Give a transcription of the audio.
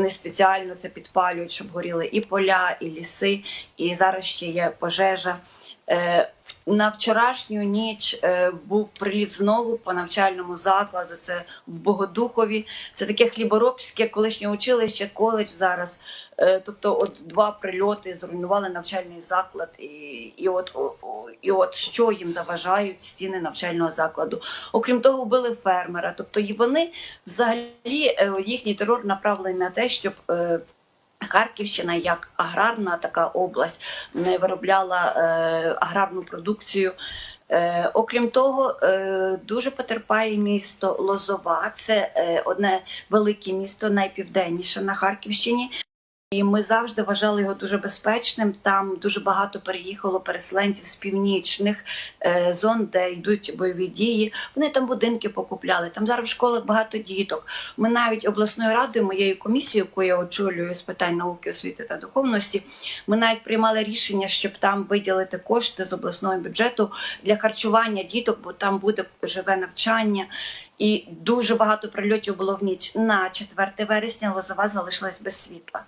Вони спеціально це підпалюють, щоб горіли і поля, і ліси, і зараз ще є пожежа. Е, На вчорашню ніч е, був приліт знову по навчальному закладу. Це в Богодухові. Це таке хліборобське колишнє училище, коледж зараз. Е, Тобто, от два прильоти зруйнували навчальний заклад, і, і, от, і от що їм заважають стіни навчального закладу. Окрім того, вбили фермера. Тобто, і вони взагалі їхній терор направлений на те, щоб. Харківщина як аграрна така область не виробляла е, аграрну продукцію. Е, окрім того, е, дуже потерпає місто Лозова. Це е, одне велике місто, найпівденніше на Харківщині. І ми завжди вважали його дуже безпечним. Там дуже багато переїхало переселенців з північних е, зон, де йдуть бойові дії. Вони там будинки покупляли. Там зараз в школах багато діток. Ми навіть обласною радою, моєю комісією, яку я очолюю з питань науки, освіти та духовності, ми навіть приймали рішення, щоб там виділити кошти з обласного бюджету для харчування діток, бо там буде живе навчання. І дуже багато прильотів було в ніч на 4 вересня. Лозова залишилась без світла.